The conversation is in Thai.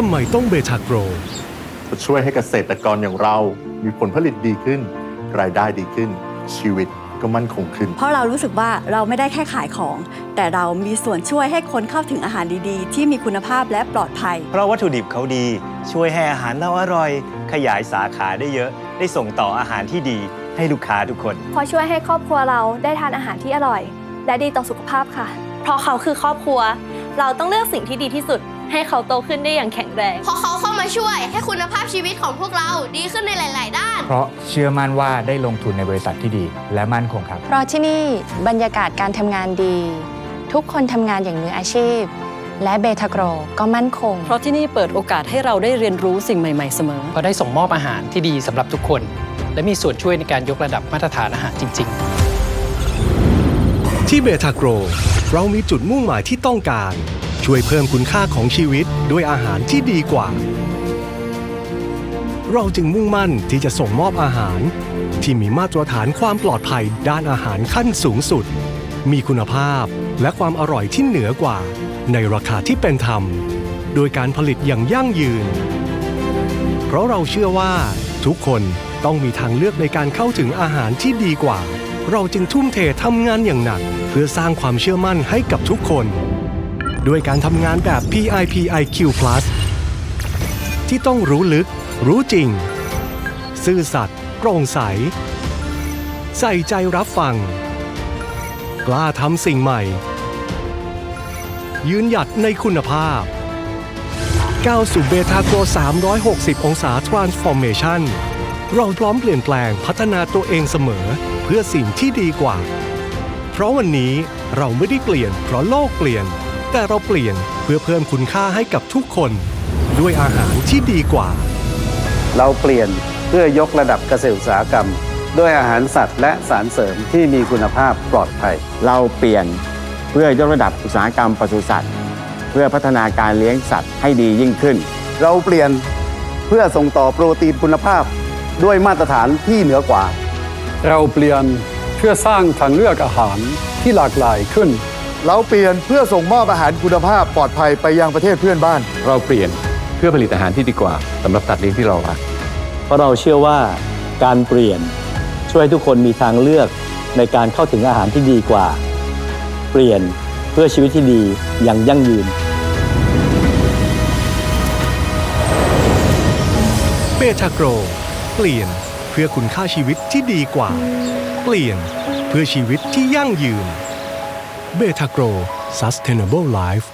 ทำไมต้องเบทาโกรจะช่วยให้เกษตรกรอย่างเรา มีผลผลิตดีขึ้น รายได้ดีขึ้น ชีวิตก็มั่นคงขึ้น เพราะเรารู้สึกว่าเราไม่ได้แค่ขายของ แต่เรามีส่วนช่วยให้คนเข้าถึงอาหารดีๆ ที่มีคุณภาพและปลอดภัย เพราะวัตถุดิบเขาดี ช่วยให้อาหารเราอร่อย ขยายสาขาได้เยอะ ได้ส่งต่ออาหารที่ดี ให้ลูกค้าทุกคน เพราะช่วยให้ครอบครัวเราได้ทานอาหารที่อร่อย และดีต่อสุขภาพค่ะ เพราะเขาคือครอบครัว เราต้องเลือกสิ่งที่ดีที่สุด ให้เขาโตขึ้นได้อย่างแข็งแรง เพราะเขาเข้ามาช่วยให้คุณภาพชีวิตของพวกเราดีขึ้นในหลาย ๆ ด้าน เพราะเชื่อมั่นว่าได้ลงทุนในบริษัทที่ดี และมั่นคงครับ เพราะที่นี่บรรยากาศการทำงานดี ทุกคนทำงานอย่างมืออาชีพ และเบทาโกรก็มั่นคง เพราะที่นี่เปิดโอกาสให้เราได้เรียนรู้สิ่งใหม่ ๆ เสมอก็ได้ส่งมอบอาหารที่ดีสำหรับทุกคน และมีส่วนช่วยในการยกระดับมาตรฐานอาหารจริง ๆ ที่เบทาโกรเรามีจุดมุ่งหมายที่ต้องการ ช่วยเพิ่มคุณค่าของชีวิตด้วยอาหารที่ดีกว่า เราจึงมุ่งมั่นที่จะส่งมอบอาหาร ที่มีมาตรฐานความปลอดภัยด้านอาหารขั้นสูงสุด มีคุณภาพและความอร่อยที่เหนือกว่า ในราคาที่เป็นธรรม โดยการผลิตอย่างยั่งยืน เพราะเราเชื่อว่า ทุกคนต้องมีทางเลือกในการเข้าถึงอาหารที่ดีกว่า เราจึงทุ่มเททำงานอย่างหนัก เพื่อสร้างความเชื่อมั่นให้กับทุกคน ด้วยการทำงานแบบ PIPIQ+ ที่ต้องรู้ลึก รู้จริง ซื่อสัตย์โปร่งใส ใส่ใจรับฟัง กล้าทำสิ่งใหม่ ยืนหยัดในคุณภาพก้าวสู่เบทาโก360 องศา Transformation เราพร้อมเปลี่ยนแปลงพัฒนาตัวเองเสมอเพื่อสิ่งที่ดีกว่า เพราะวันนี้เราไม่ได้เปลี่ยนเพราะโลกเปลี่ยน แต่เราเปลี่ยนเพื่อเพิ่มคุณค่าให้กับทุกคน ด้วยอาหารที่ดีกว่า เราเปลี่ยนเพื่อยกระดับเกษตรอุตสาหกรรม ด้วยอาหารสัตว์และสารเสริมที่มีคุณภาพปลอดภัย เราเปลี่ยนเพื่อยกระดับอุตสาหกรรมปศุสัตว์ เพื่อพัฒนาการเลี้ยงสัตว์ให้ดียิ่งขึ้น เราเปลี่ยนเพื่อส่งต่อโปรตีนคุณภาพ ด้วยมาตรฐานที่เหนือกว่า เราเปลี่ยนเพื่อสร้างทางเลือกอาหารที่หลากหลายขึ้น เราเปลี่ยนเพื่อส่งมอบอาหารคุณภาพปลอดภัยไปยังประเทศเพื่อนบ้าน เราเปลี่ยนเพื่อผลิตอาหารที่ดีกว่าสำหรับสัตว์เลี้ยงที่เรารัก เพราะเราเชื่อว่าการเปลี่ยนช่วยให้ทุกคนมีทางเลือกในการเข้าถึงอาหารที่ดีกว่า เปลี่ยนเพื่อชีวิตที่ดีอย่างยั่งยืน เบทาโกร เปลี่ยนเพื่อคุณค่าชีวิตที่ดีกว่า เปลี่ยนเพื่อชีวิตที่ยั่งยืน เบทาโกร Sustainable Life